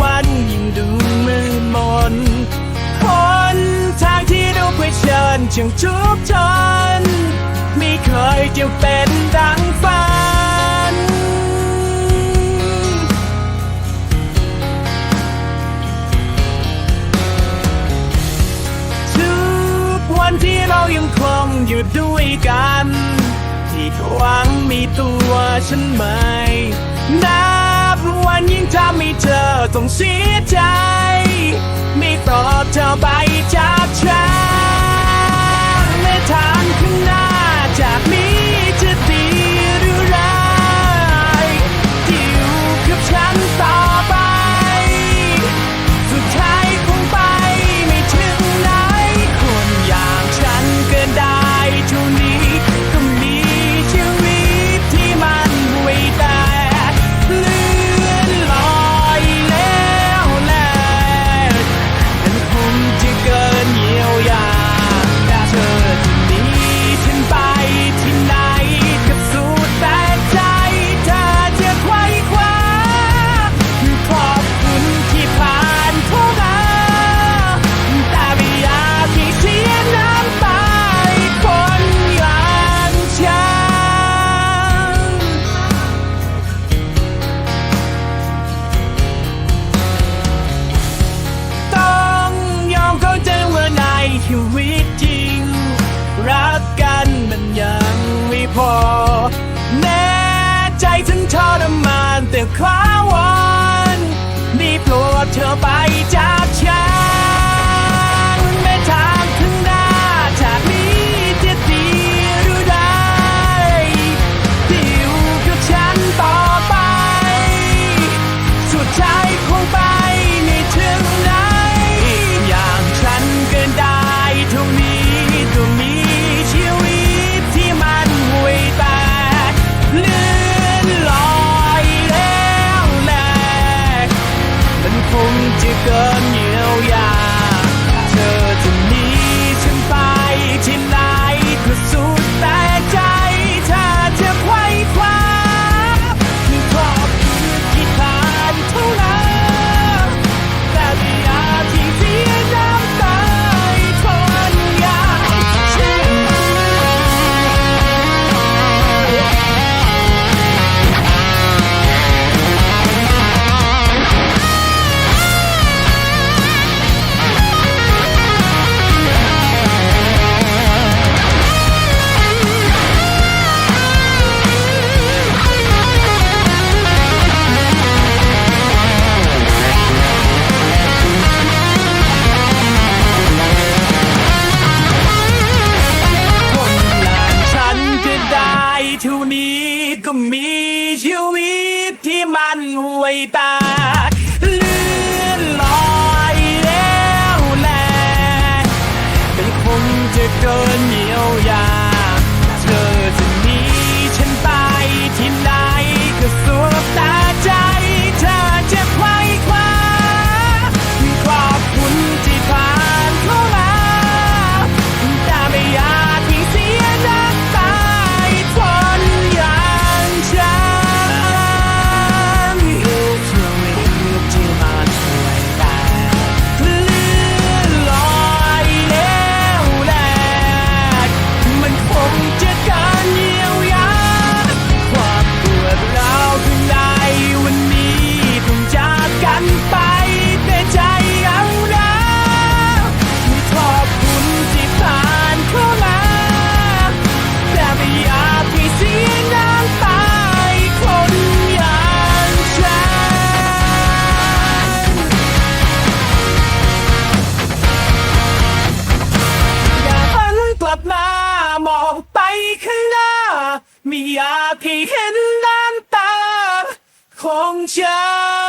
วันยิ่งดูมืดมนหนทางที่ดูเผชิญจึงทุกทนไม่เคยจะเป็นดังฝัน ทุกวันที่เรายังคงอยู่ด้วยกันที่หวังมีตัวฉันใหมนะ วันยิ่งทำให้เธอต้องเสียใจ ไม่ต่อเธอไปจากฉัน พอ แน่ใจถึงทรมานแต่คว้าวันนี่โปรดเธอไปจากฉัน ชีวิตก็มีชีวิตที่มันห่วยตาเลื่อนลอยแล้วแลเป็นคนจะเกินเหนียวยา ที่เห็นน้านตาของฉัน